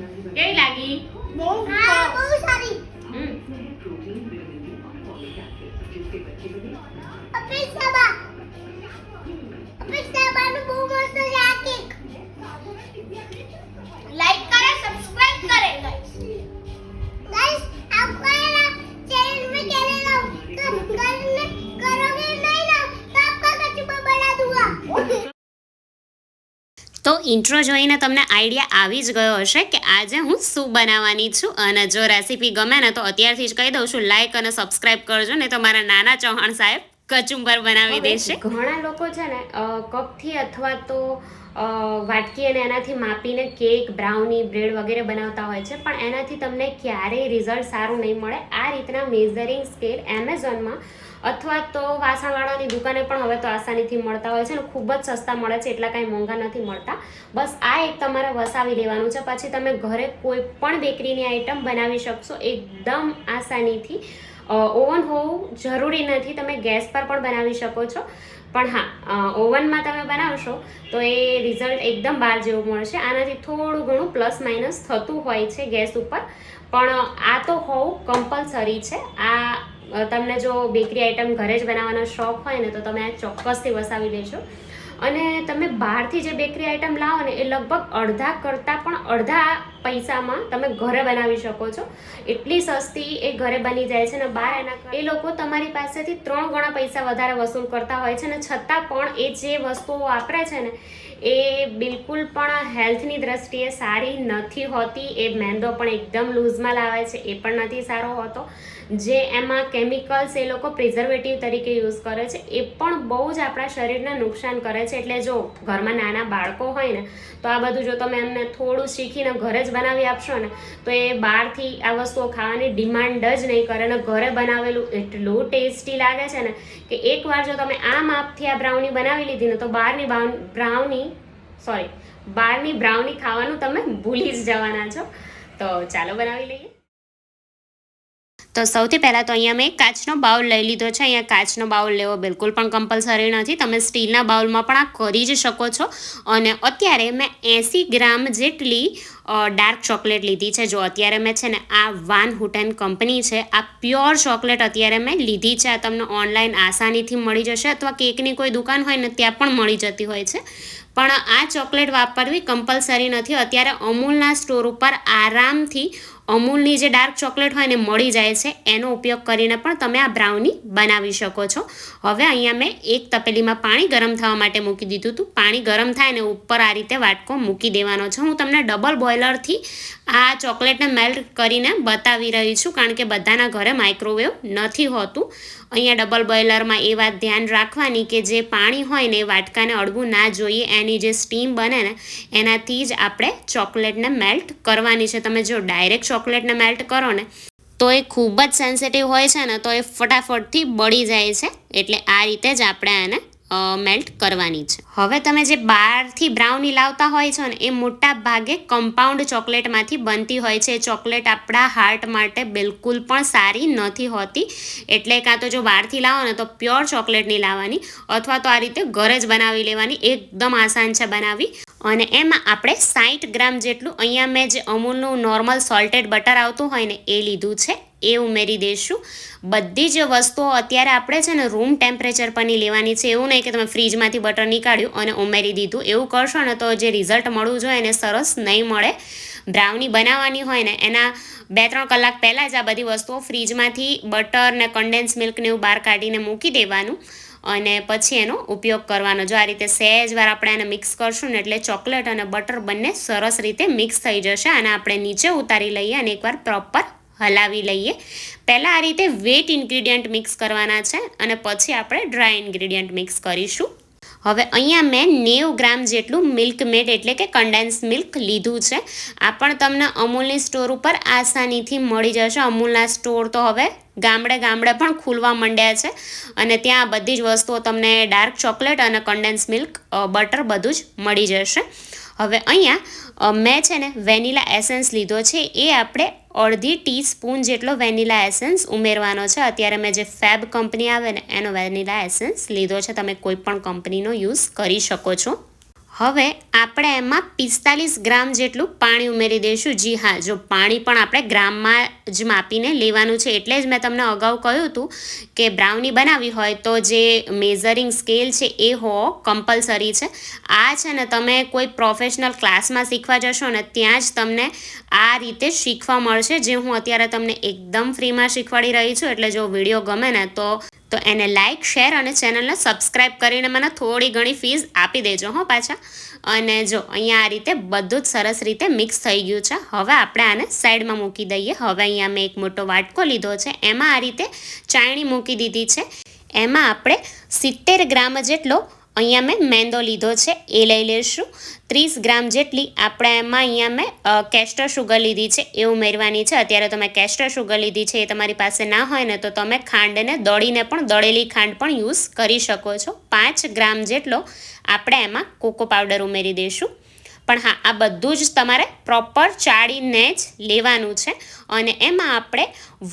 કેવી લાગી બહુ સારી અપેક્ષા બા ઇન્ટ્રો જોઈને તમને આઈડિયા આવી જ ગયો હશે કે આજે હું શું બનાવવાની છું અને જો રેસીપી ગમે ને તો અત્યારથી જ કહી દઉં છું લાઈક અને સબસ્ક્રાઈબ કરજો ને તો મારા નાના ચૌહાણ સાહેબ કચુંબર બનાવી દેશે. ઘણા લોકો છે ને કપથી અથવા તો વાટકી અને એનાથી માપીને કેક બ્રાઉની બ્રેડ વગેરે બનાવતા હોય છે પણ એનાથી તમને ક્યારેય રિઝલ્ટ સારું નહીં મળે. આ રીતના મેઝરિંગ સ્કેલ એમેઝોનમાં અથવા તો વાસણવાળાની દુકાને પણ હવે તો આસાનીથી મળતા હોય છે અને ખૂબ જ સસ્તા મળે છે, એટલા કાંઈ મોંઘા નથી મળતા. બસ આ એક તમારે વસાવી લેવાનું છે. પછી તમે ઘરે કોઈ પણ બેકરીની આઈટમ બનાવી શકશો. એકદમ આસાનીથી. ઓવન હોવું જરૂરી નથી. તમે ગેસ પર પણ બનાવી શકો છો. પણ હા ઓવનમાં તમે બનાવશો તો એ રિઝલ્ટ એકદમ બહાર જેવું મળશે. આનાથી થોડું ઘણું પ્લસ માઇનસ થતું હોય છે ગેસ ઉપર. પણ આ તો હોવું કમ્પલસરી છે. આ તમને જો બેકરી આઈટમ ઘરે જ બનાવવાનો શોખ હોય ને, તો તમે આ ચોક્કસથી વસાવી લેજો. અને તમે બહારથી જે બેકરી આઈટમ લાવો ને, એ લગભગ અડધા કરતાં પણ અડધા પૈસામાં તમે ઘરે બનાવી શકો છો. એટલી સસ્તી એ ઘરે બની જાય છે ને, બહાર એના એ લોકો તમારી પાસેથી ત્રણ ગણા પૈસા વધારે વસૂલ કરતા હોય છે ને, છતાં પણ એ જે વસ્તુઓ વાપરે છે ને, એ બિલકુલ પણ હેલ્થની દ્રષ્ટિએ સારી નથી હોતી. એ મેંદો પણ એકદમ લૂઝમાં લાવે છે, એ પણ નથી સારો હોતો. જે એમાં કેમિકલ્સ એ લોકો પ્રિઝર્વેટિવ તરીકે યુઝ કરે છે, એ પણ બહુ જ આપણા શરીરને નુકસાન કરે છે. એટલે જો ઘરમાં નાના બાળકો હોય ને, તો આ બધું જો તમે એમને થોડું શીખીને ઘરે જ બનાવી આપશો ને, તો એ બહારથી આ વસ્તુઓ ખાવાની ડિમાન્ડ જ નહીં કરે. અને ઘરે બનાવેલું એટલું ટેસ્ટી લાગે છે ને, કે એકવાર જો તમે આ માપથી આ બ્રાઉની બનાવી લીધી ને, તો બહારની બ્રાઉની સોરી બહારની બ્રાઉની ખાવાનું તમે ભૂલી જ જવાના છો. તો ચાલો બનાવી લઈએ. તો સૌથી પહેલાં તો અહીંયા મેં કાચનો બાઉલ લઈ લીધો છે. અહીંયા કાચનો બાઉલ લેવો બિલકુલ પણ કમ્પલસરી નથી. તમે સ્ટીલના બાઉલમાં પણ આ કરી જ શકો છો. અને અત્યારે મેં એંસી ગ્રામ જેટલી ડાર્ક ચોકલેટ લીધી છે. જો અત્યારે મેં છે ને આ વાન હુટેન કંપની છે, આ પ્યોર ચોકલેટ અત્યારે મેં લીધી છે. આ તમને ઓનલાઈન આસાનીથી મળી જશે અથવા કેકની કોઈ દુકાન હોય ને ત્યાં પણ મળી જતી હોય છે. પણ આ ચોકલેટ વાપરવી કમ્પલસરી નથી. અત્યારે અમૂલના સ્ટોર ઉપર આરામથી અમૂલની જે ડાર્ક ચોકલેટ હોય ને મળી જાય છે, એનો ઉપયોગ કરીને પણ તમે આ બ્રાઉની બનાવી શકો છો. હવે અહીંયા મેં એક તપેલીમાં પાણી ગરમ થવા માટે મૂકી દીધું હતું. પાણી ગરમ થાય ને ઉપર આ રીતે વાટકો મૂકી દેવાનો છે. હું તમને ડબલ બોઇલરથી આ ચોકલેટને મેલ્ટ કરીને બતાવી રહી છું, કારણ કે બધાના ઘરે માઇક્રોવેવ નથી હોતું. અહીંયા ડબલ બોઇલરમાં એ વાત ધ્યાન રાખવાની કે જે પાણી હોય ને એ વાટકાને અડવું ના જોઈએ, એની જે સ્ટીમ બને ને, એનાથી જ આપણે ચોકલેટને મેલ્ટ કરવાની છે. તમે જો ડાયરેક્ટ ચોકલેટને મેલ્ટ કરો ને, તો એ ખૂબ જ સેન્સિટિવ હોય છે ને, તો એ ફટાફટથી બળી જાય છે. એટલે આ રીતે જ આપણે આને મેલ્ટ કરવાની છે. હવે તમે જે બહારથી બ્રાઉની લાવતા હોય છો ને, એ મોટા ભાગે કમ્પાઉન્ડ ચોકલેટમાંથી બનતી હોય છે. ચોકલેટ આપણા હાર્ટ માટે બિલકુલ પણ સારી નથી હોતી. એટલે કાં તો જો બહારથી લાવો ને, તો પ્યોર ચોકલેટની લાવવાની, અથવા તો આ રીતે ઘરે જ બનાવી લેવાની, એકદમ આસાન છે બનાવવી. અને એમાં આપણે સાઠ ગ્રામ જેટલું, અહીંયા મેં જે અમૂલનું નોર્મલ સોલ્ટેડ બટર આવતું હોય ને, એ લીધું છે. એ ઉમેરી દઈશું. બધી જ વસ્તુઓ અત્યારે આપણે છે ને રૂમ ટેમ્પરેચર પરની લેવાની છે. એવું નહીં કે તમે ફ્રીજમાંથી બટર નીકાળ્યું અને ઉમેરી દીધું. એવું કરશો ને તો જે રિઝલ્ટ મળવું જોઈએ એને સરસ નહીં મળે. બ્રાઉની બનાવવાની હોય ને એના બે ત્રણ કલાક પહેલાં જ આ બધી વસ્તુઓ ફ્રીજમાંથી બટર ને કન્ડેન્સ મિલ્કને એવું બહાર કાઢીને મૂકી દેવાનું અને પછી એનો ઉપયોગ કરવાનો. જો આ રીતે સહેજવાર આપણે એને મિક્સ કરશું ને એટલે ચોકલેટ અને બટર બંને સરસ રીતે મિક્સ થઈ જશે. અને આપણે નીચે ઉતારી લઈએ અને એકવાર પ્રોપર હલાવી લઈએ. પહેલાં આ રીતે વેટ ઇન્ગ્રીડિયન્ટ મિક્સ કરવાના છે અને પછી આપણે ડ્રાય ઇન્ગ્રીડિયન્ટ મિક્સ કરીશું. હવે અહીંયા મેં નેવું ગ્રામ જેટલું મિલ્ક મેડ એટલે કે કન્ડેન્સ મિલ્ક લીધું છે. આ પણ તમને અમૂલની સ્ટોર ઉપર આસાનીથી મળી જશે. અમૂલના સ્ટોર તો હવે ગામડે ગામડે પણ ખુલવા માંડ્યા છે અને ત્યાં બધી જ વસ્તુઓ તમને ડાર્ક ચોકલેટ અને કન્ડેન્સ મિલ્ક બટર બધું જ મળી જશે. હવે અહીંયા મેં છે ને વેનીલા એસેન્સ લીધો છે. એ આપણે અડધી ટી સ્પૂન જેટલો વેનીલા એસેન્સ ઉમેરવાનો છે. અત્યારે મેં જે ફેબ કંપની આવે ને, એનો વેનીલા એસેન્સ લીધો છે. તમે કોઈ પણ કંપનીનો યુઝ કરી શકો છો. હવે આપણે એમાં પિસ્તાલીસ ગ્રામ જેટલું પાણી ઉમેરી દઈશું. જી હા, જો પાણી પણ આપણે ગ્રામમાં જ માપીને લેવાનું છે. એટલે જ મેં તમને અગાઉ કહ્યું હતું કે બ્રાઉની બનાવવી હોય તો જે મેઝરિંગ સ્કેલ છે એ હોવો કમ્પલસરી છે. આ છે ને તમે કોઈ પ્રોફેશનલ ક્લાસમાં શીખવા જશો ને ત્યાં જ તમને આ રીતે શીખવા મળશે. જે હું અત્યારે તમને એકદમ ફ્રીમાં શીખવાડી રહી છું. એટલે જો વીડિયો ગમે ને તો તો એને લાઇક શેર અને ચેનલને સબસ્ક્રાઇબ કરીને મને થોડી ઘણી ફીસ આપી દેજો, હો, પાછા. અને જો અહીંયા આ રીતે બધું જ સરસ રીતે મિક્સ થઈ ગયું છે. હવે આપણે આને સાઈડમાં મૂકી દઈએ. હવે અહીંયા મેં એક મોટો વાટકો લીધો છે. એમાં આ રીતે ચાયણી મૂકી દીધી છે. એમાં આપણે સિત્તેર ગ્રામ જેટલો અહીંયા મેં મેંદો લીધો છે, એ લઈ લઈશું. ત્રીસ ગ્રામ જેટલી આપણે એમાં અહીંયા મેં કેસ્ટર શુગર લીધી છે, એ ઉમેરવાની છે. અત્યારે તમે કેસ્ટર શુગર લીધી છે, એ તમારી પાસે ના હોય ને તો તમે ખાંડને દળીને પણ દળેલી ખાંડ પણ યુઝ કરી શકો છો. પાંચ ગ્રામ જેટલો આપણે એમાં કોકો પાવડર ઉમેરી દઈશું. પણ હા, આ બધું જ તમારે પ્રોપર ચાળીને જ લેવાનું છે. અને એમાં આપણે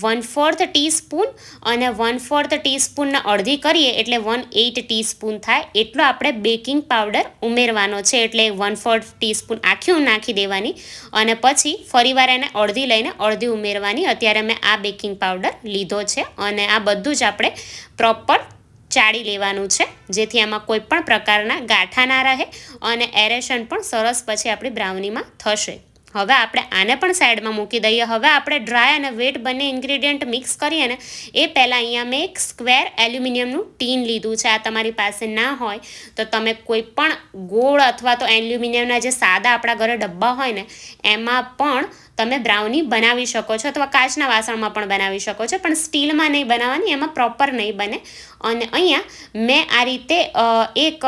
વન ફોર્થ ટીસ્પૂન અને વન ફોર્થ ટીસ્પૂનને અડધી કરીએ એટલે વન એઇટ ટીસ્પૂન થાય. એટલો આપણે બેકિંગ પાવડર ઉમેરવાનો છે એટલે વન ફોર્થ ટીસ્પૂન આખી નાખી દેવાની. અને પછી ફરીવાર એને અડધી લઈને અડધી ઉમેરવાની. અત્યારે મેં આ બેકિંગ પાવડર લીધો છે. અને આ બધું જ આપણે પ્રોપર ચાળી લેવાનું છે. જેથી એમાં કોઈ પણ પ્રકારના ગાંઠા ના રહે અને એરેશન પણ સરસ પછી આપણી બ્રાઉનીમાં થશે. હવે આપણે આને પણ સાઈડમાં મૂકી દઈએ. હવે આપણે ડ્રાય અને વેટ બંને ઇન્ગ્રીડિયન્ટ મિક્સ કરીએ ને, એ પહેલાં અહીંયા મેં એક સ્ક્વેર એલ્યુમિનિયમનું ટીન લીધું છે. આ તમારી પાસે ના હોય તો તમે કોઈ પણ ગોળ અથવા તો એલ્યુમિનિયમના જે સાદા આપણા ઘરે ડબ્બા હોય ને, એમાં પણ તમે બ્રાઉની બનાવી શકો છો અથવા કાચના વાસણમાં પણ બનાવી શકો છો. પણ સ્ટીલમાં નહીં બનાવવાની, એમાં પ્રોપર નહીં બને. અને અહીંયા મેં આ રીતે એક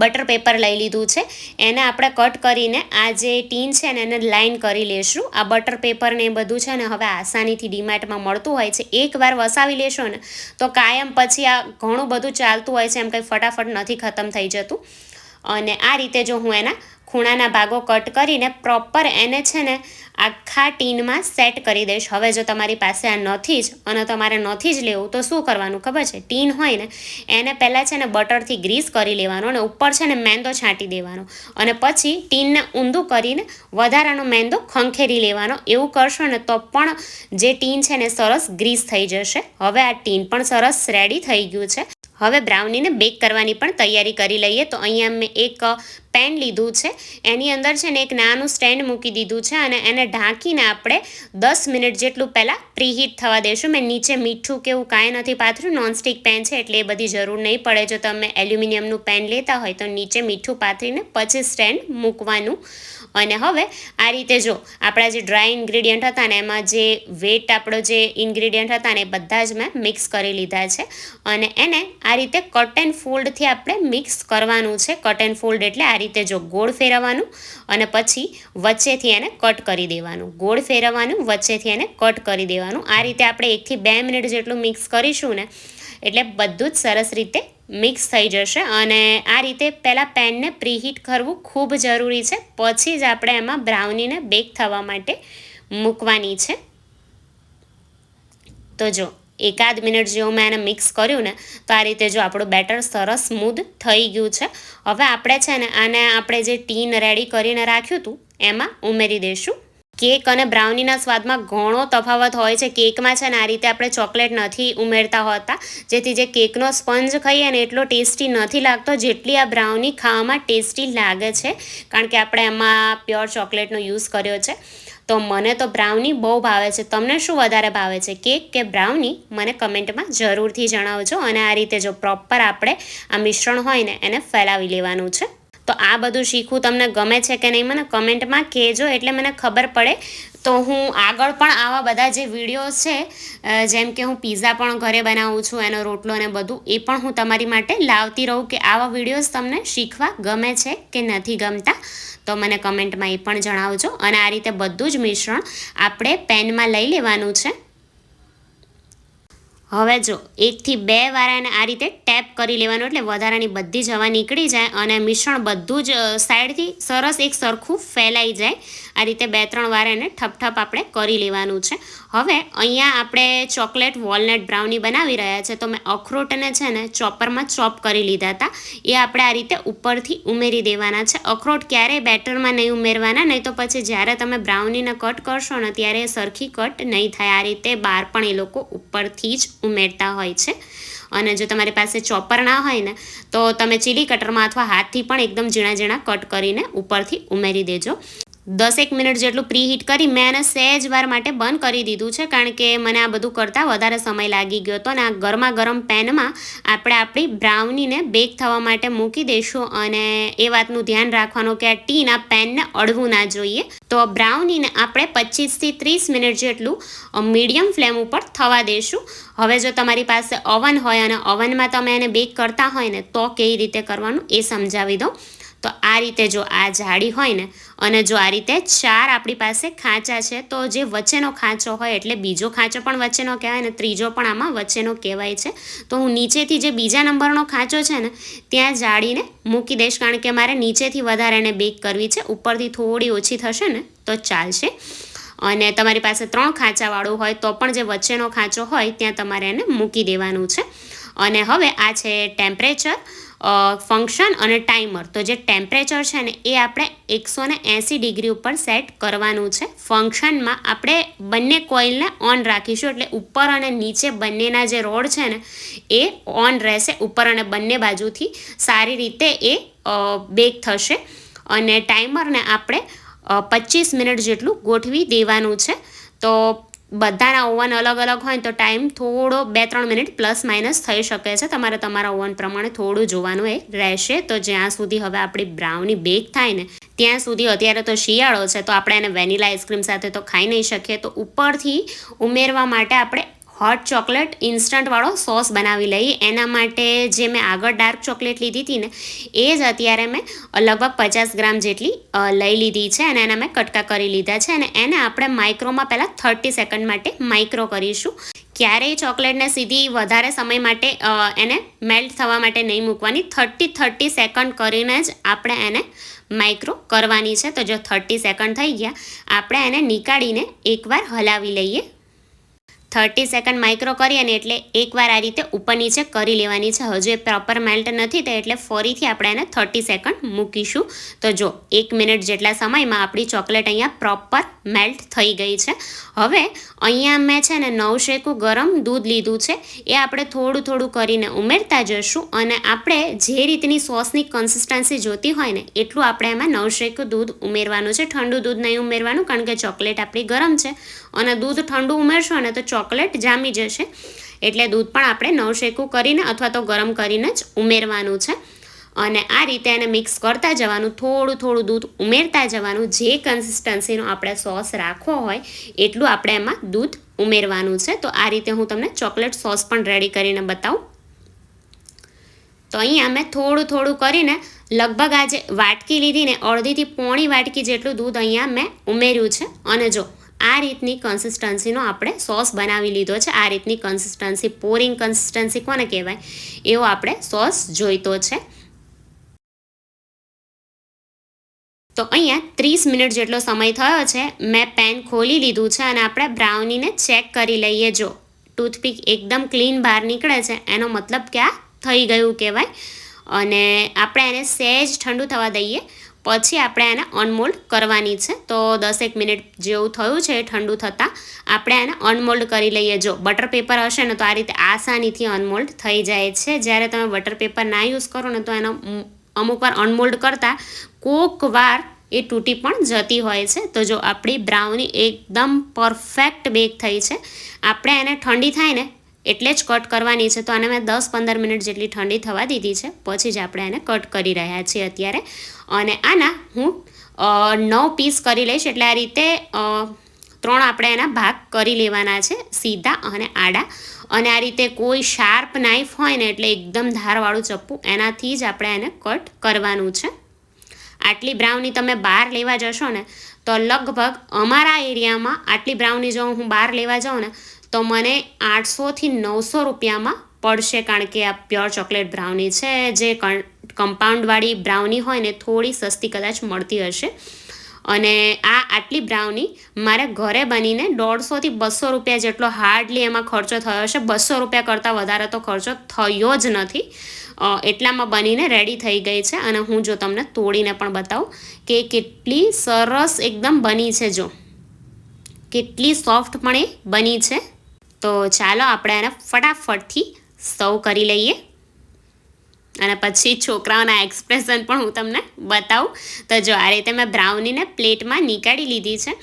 બટર પેપર લઈ લીધું છે. એને આપણે કટ કરીને આ જે ટીન છે ને એને લાઇન કરી લેશું. આ બટર પેપર ને એ બધું છે ને હવે આસાનીથી ડીમાર્ટમાં મળતું હોય છે. એકવાર વસાવી લેશો ને તો કાયમ પછી આ ઘણું બધું ચાલતું હોય છે. એમ કંઈ ફટાફટ નથી ખતમ થઈ જતું. અને આ રીતે જો હું એના ખૂણાના ભાગો કટ કરીને પ્રોપર એને છે ને આખા ટીનમાં સેટ કરી દઈશ. હવે જો તમારી પાસે આ નથી જ અને તમારે નથી જ લેવું, તો શું કરવાનું ખબર છે? ટીન હોય ને, એને પહેલાં છે ને બટરથી ગ્રીસ કરી લેવાનો અને ઉપર છે ને મેંદો છાંટી દેવાનો. અને પછી ટીનને ઊંધું કરીને વધારાનો મેંદો ખંખેરી લેવાનો. એવું કરશો ને તો પણ જે ટીન છે ને સરસ ગ્રીસ થઈ જશે. હવે આ ટીન પણ સરસ રેડી થઈ ગયું છે. હવે બ્રાઉનીને બેક કરવાની પણ તૈયારી કરી લઈએ. તો અહીંયા મેં એક પેન લીધું છે. એની અંદર છે ને એક નાનું સ્ટેન્ડ મૂકી દીધું છે અને એને ઢાંકીને આપણે દસ મિનિટ જેટલું પહેલાં પ્રીહીટ થવા દેશું. મેં નીચે મીઠું કે એવું કાંઈ નથી પાથર્યું. નોનસ્ટિક પેન છે એટલે એ બધી જરૂર નહીં પડે. જો તમે એલ્યુમિનિયમનું પેન લેતા હોય તો નીચે મીઠું પાથરીને પછી સ્ટેન્ડ મૂકવાનું. અને હવે આ રીતે જો આપણા જે ડ્રાય ઇન્ગ્રીડિયન્ટ હતા ને એમાં જે વેટ આપણો જે ઇન્ગ્રીડિયન્ટ હતા ને એ બધા જ મેં મિક્સ કરી લીધા છે. અને એને આ રીતે કટ એન્ડ ફોલ્ડથી આપણે મિક્સ કરવાનું છે. કટ એન્ડ ફોલ્ડ એટલે આ રીતે જો ગોળ ફેરવવાનું અને પછી વચ્ચેથી એને કટ કરી દેવાનું. ગોળ ફેરવવાનું, વચ્ચેથી એને કટ કરી દેવાનું. આ રીતે આપણે એકથી બે મિનિટ જેટલું મિક્સ કરીશું ને, એટલે બધું જ સરસ રીતે મિક્સ થઈ જશે. અને આ રીતે પહેલાં પેનને પ્રીહીટ કરવું ખૂબ જરૂરી છે. પછી જ આપણે એમાં બ્રાઉનીને બેક થવા માટે મૂકવાની છે. તો જો એકાદ મિનિટ જેવું મેં એને મિક્સ કર્યું ને, તો આ રીતે જો આપણું બેટર સરસ સ્મૂધ થઈ ગયું છે. હવે આપણે છે ને આને આપણે જે ટીન રેડી કરીને રાખ્યું હતું, એમાં ઉમેરી દઈશું. કેક અને બ્રાઉનીના સ્વાદમાં ઘણો તફાવત હોય છે. કેકમાં છે ને આ રીતે આપણે ચોકલેટ નથી ઉમેરતા હોતા. જેથી જે કેકનો સ્પંજ ખાઈએ ને એટલો ટેસ્ટી નથી લાગતો, જેટલી આ બ્રાઉની ખાવામાં ટેસ્ટી લાગે છે. કારણ કે આપણે એમાં પ્યોર ચોકલેટનો યુઝ કર્યો છે. તો મને તો બ્રાઉની બહુ ભાવે છે. તમને શું વધારે ભાવે છે? કેક કે બ્રાઉની? મને કમેન્ટમાં જરૂરથી જણાવજો અને આ રીતે જો પ્રોપર આપણે આ મિશ્રણ હોય ને, એને ફેલાવી લેવાનું છે. તો આ બધું શીખવું તમને ગમે છે કે નહીં, મને કમેન્ટમાં કહેજો એટલે મને ખબર પડે તો હું આગળ પણ આવા બધા જે વીડિયો છે જેમ કે હું પીઝા પણ ઘરે બનાવું છું, એનો રોટલો ને બધું, એ પણ હું તમારી માટે લાવતી રહું કે આવા વિડીયોઝ તમને શીખવા ગમે છે કે નથી ગમતા, તો મને કમેન્ટમાં એ પણ જણાવજો. અને આ રીતે બધું જ મિશ્રણ આપણે પેનમાં લઈ લેવાનું છે. હવે જો, એકથી બે વાર એને આ રીતે ટેપ કરી લેવાનું, એટલે વધારાની બધી જ હવા નીકળી જાય અને મિશ્રણ બધું જ સાઈડથી સરસ એક સરખું ફેલાઈ જાય. આ રીતે બે, ત્રણ વાર એને ઠપ આપણે કરી લેવાનું છે. હવે અહીંયા આપણે ચોકલેટ વોલનટ બ્રાઉની બનાવી રહ્યા છે, તો મેં અખરોટને છે ને ચોપરમાં ચોપ કરી લીધા હતા. એ આપણે આ રીતે ઉપરથી ઉમેરી દેવાના છે. અખરોટ ક્યારેય બેટરમાં નહીં ઉમેરવાના, નહીં તો પછી જ્યારે તમે બ્રાઉનીને કટ કરશો ને ત્યારે સરખી કટ નહીં થાય. આ રીતે બહાર પણ એ લોકો ઉપરથી જ ઉમેરતા હોય છે. અને જો તમારી પાસે ચોપર ના હોય ને, તો તમે ચીલી કટરમાં અથવા હાથથી પણ એકદમ ઝીણા ઝીણા કટ કરીને ઉપરથી ઉમેરી દેજો. દસેક મિનિટ જેટલું પ્રી હીટ કરી મેં એને સહેજ વાર માટે બંધ કરી દીધું છે, કારણ કે મને આ બધું કરતાં વધારે સમય લાગી ગયો હતો અને આ ગરમા ગરમ પેનમાં આપણે આપણી બ્રાઉનીને બેક થવા માટે મૂકી દઈશું અને એ વાતનું ધ્યાન રાખવાનું કે આ ટીન પેનને અડવું ના જોઈએ. તો બ્રાઉનીને આપણે પચીસથી ત્રીસ મિનિટ જેટલું મીડિયમ ફ્લેમ ઉપર થવા દઈશું હવે જો તમારી પાસે ઓવન હોય અને ઓવનમાં તમે એને બેક કરતા હોય ને, તો કેવી રીતે કરવાનું એ સમજાવી દઉં. તો આ રીતે જો આ જાડી હોય ને, અને જો આ રીતે ચાર આપણી પાસે ખાંચા છે, તો જે વચ્ચેનો ખાંચો હોય એટલે બીજો ખાંચો પણ વચ્ચેનો કહેવાય ને ત્રીજો પણ આમાં વચ્ચેનો કહેવાય છે. તો હું નીચેથી જે બીજા નંબરનો ખાંચો છે ને, ત્યાં જાળીને મૂકી દઈશ, કારણ કે મારે નીચેથી વધારે એને બેક કરવી છે. ઉપરથી થોડી ઓછી થશે ને, તો ચાલશે. અને તમારી પાસે ત્રણ ખાંચાવાળું હોય, તો પણ જે વચ્ચેનો ખાંચો હોય, ત્યાં તમારે એને મૂકી દેવાનું છે. અને હવે આ છે ટેમ્પરેચર. ફંક્શન અને ટાઈમર તો જે ટેમ્પરેચર છે ને, એ આપણે એકસો ને એંસી ડિગ્રી ઉપર સેટ કરવાનું છે. ફંક્શનમાં આપણે બંને કોઇલને ઓન રાખીશું, એટલે ઉપર અને નીચે બંનેના જે રોડ છે ને, એ ઓન રહેશે. ઉપર અને બંને બાજુથી સારી રીતે એ બેક થશે. અને ટાઈમરને આપણે પચીસ મિનિટ જેટલું ગોઠવી દેવાનું છે. તો બધાના ઓવન અલગ અલગ હોય તો ટાઈમ થોડો બે ત્રણ મિનિટ પ્લસ માઇનસ થઈ શકે છે. તમારે તમારા ઓવન પ્રમાણે થોડું જોવાનું એ રહેશે. તો જ્યાં સુધી હવે આપણી બ્રાઉની બેક થાય ને, ત્યાં સુધી અત્યારે તો શિયાળો છે, તો આપણે એને વેનીલા આઈસ્ક્રીમ સાથે તો ખાઈ નહીં શકીએ. તો ઉપરથી ઉમેરવા માટે આપણે હોટ ચોકલેટ ઇન્સ્ટન્ટવાળો સોસ બનાવી લઈએ. એના માટે જે મેં આગળ ડાર્ક ચોકલેટ લીધી હતી ને, એ જ અત્યારે મેં લગભગ પચાસ ગ્રામ જેટલી લઈ લીધી છે અને એના મેં કટકા કરી લીધા છે અને એને આપણે માઇક્રોમાં પહેલાં થર્ટી સેકન્ડ માટે માઇક્રો કરીશું. ક્યારેય ચોકલેટને સીધી વધારે સમય માટે એને મેલ્ટ થવા માટે નહીં મૂકવાની. થર્ટી થર્ટી સેકન્ડ કરીને જ આપણે એને માઇક્રો કરવાની છે. તો જો થર્ટી સેકન્ડ થઈ ગયા, આપણે એને નીકાળીને એકવાર હલાવી લઈએ. થર્ટી સેકન્ડ માઇક્રો કરીએ ને એટલે એકવાર આ રીતે ઉપર નીચે કરી લેવાની છે. હજુ એ પ્રોપર મેલ્ટ નથી તે એટલે ફરીથી આપણે એને થર્ટી સેકન્ડ મૂકીશું. તો જો એક મિનિટ જેટલા સમયમાં આપણી ચોકલેટ અહીંયા પ્રોપર મેલ્ટ થઈ ગઈ છે. હવે અહીંયા મેં છે ને નવશેકું ગરમ દૂધ લીધું છે. એ આપણે થોડું થોડું કરીને ઉમેરતા જશું અને આપણે જે રીતની સોસની કન્સિસ્ટન્સી જોતી હોય ને એટલું આપણે એમાં નવશેકું દૂધ ઉમેરવાનું છે. ઠંડુ દૂધ નહીં ઉમેરવાનું કારણ કે ચોકલેટ આપણી ગરમ છે. અને દૂધ ઠંડુ ઉમેરશો ને તો ચોકલેટ જામી જશે. એટલે દૂધ પણ આપણે નવશેકું કરીને અથવા તો ગરમ કરીને જ ઉમેરવાનું છે. અને આ રીતે એને મિક્સ કરતા જવાનું, થોડું થોડું દૂધ ઉમેરતા જવાનું, જે કન્સિસ્ટન્સીનો આપણે સોસ રાખવો હોય, એટલું આપણે એમાં દૂધ ઉમેરવાનું છે. તો આ રીતે હું તમને ચોકલેટ સોસ પણ રેડી કરીને બતાવું. તો અહીંયા મેં થોડું થોડું કરીને લગભગ આજે વાટકી લીધીને અડધીથી પોણી વાટકી જેટલું દૂધ અહીંયા મેં ઉમેર્યું છે. અને જો આ રીતની કન્સિસ્ટન્સીનો આપણે સોસ બનાવી લીધો છે. આ રીતની કન્સિસ્ટન્સી પોરિંગ કન્સિસ્ટન્સી કોને કહેવાય? એવો આપણે સોસ જોઈતો છે. તો અહીંયા ત્રીસ મિનિટ જેટલો સમય થયો છે. મેં પેન ખોલી લીધું છે અને આપણે બ્રાઉનીને ચેક કરી લઈએ. જો ટૂથપીક એકદમ ક્લીન બહાર નીકળે છે, એનો મતલબ કે આ થઈ ગયું કહેવાય. અને આપણે એને સહેજ ઠંડુ થવા દઈએ. પછી આપણે એને અનમોલ્ડ કરવાની છે. તો દસેક મિનિટ જેવું થયું છે, ઠંડુ થતાં. આપણે એને અનમોલ્ડ કરી લઈએ. જો બટર પેપર હશે ને, તો આ રીતે આસાનીથી અનમોલ્ડ થઈ જાય છે. જ્યારે તમે બટર પેપર ના યુઝ કરો ને, તો એનો અમુક વાર અનમોલ્ડ કરતાં કોક વાર એ તૂટી પણ જતી હોય છે. તો જો આપણી બ્રાઉની એકદમ પરફેક્ટ બેક થઈ છે. આપણે એને ઠંડી થાય ને એટલે જ કટ કરવાની છે. તો આને મેં દસ પંદર મિનિટ જેટલી ઠંડી થવા દીધી છે. પછી જ આપણે એને કટ કરી રહ્યા છીએ અત્યારે. અને આના હું નવ પીસ કરી લઈશ. એટલે આ રીતે ત્રણ આપણે એના ભાગ કરી લેવાના છે. સીધા અને આડા. અને આ રીતે કોઈ શાર્પ નાઇફ હોય ને એટલે એકદમ ધારવાળું ચપ્પુ, એનાથી જ આપણે એને કટ કરવાનું છે. આટલી બ્રાઉની તમે બહાર લેવા જશો ને, તો લગભગ અમારા એરિયામાં આટલી બ્રાઉની જો હું બહાર લેવા જાઉં ને તો મને આઠસોથી નવસો રૂપિયામાં પડશે કારણ કે આ પ્યોર ચોકલેટ બ્રાઉની છે. જે કમ્પાઉન્ડવાળી બ્રાઉની હોય ને, થોડી સસ્તી કદાચ મળતી હશે. અને આ આટલી બ્રાઉની મારે ઘરે બનીને દોઢસોથી બસો રૂપિયા જેટલો હાર્ડલી એમાં ખર્ચો થયો છે બસો રૂપિયા કરતાં વધારે તો ખર્ચો થયો જ નથી. એટલામાં બનીને રેડી થઈ ગઈ છે. અને હું જો તમને તોડીને પણ બતાવું કે કેટલી સરસ એકદમ બની છે જો. કેટલી સોફ્ટ પણ એ બની છે. તો ચાલો આપણે એને ફટાફટથી સર્વ કરી લઈએ. અને પછી છોકરાઓના એક્સપ્રેશન પણ હું તમને બતાવું. તો જો આ રીતે મેં બ્રાઉનીને પ્લેટમાં નીકાળી લીધી છે.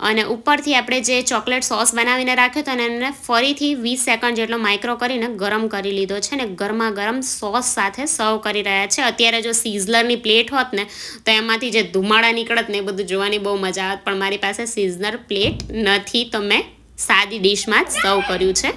અને ઉપરથી આપણે જે ચોકલેટ સોસ બનાવીને રાખ્યો હતો અને એને ફરીથી વીસ સેકન્ડ જેટલો માઇક્રો કરીને ગરમ કરી લીધો છે ને ગરમા ગરમ સોસ સાથે સર્વ કરી રહ્યા છે. અત્યારે જો સિઝલરની પ્લેટ હોત ને, તો એમાંથી જે ધુમાડા નીકળત ને એ બધું જોવાની બહુ મજા આવત. પણ મારી પાસે સિઝલર પ્લેટ નથી, તો મેં સાદી ડીશમાં જ સર્વ કર્યું છે.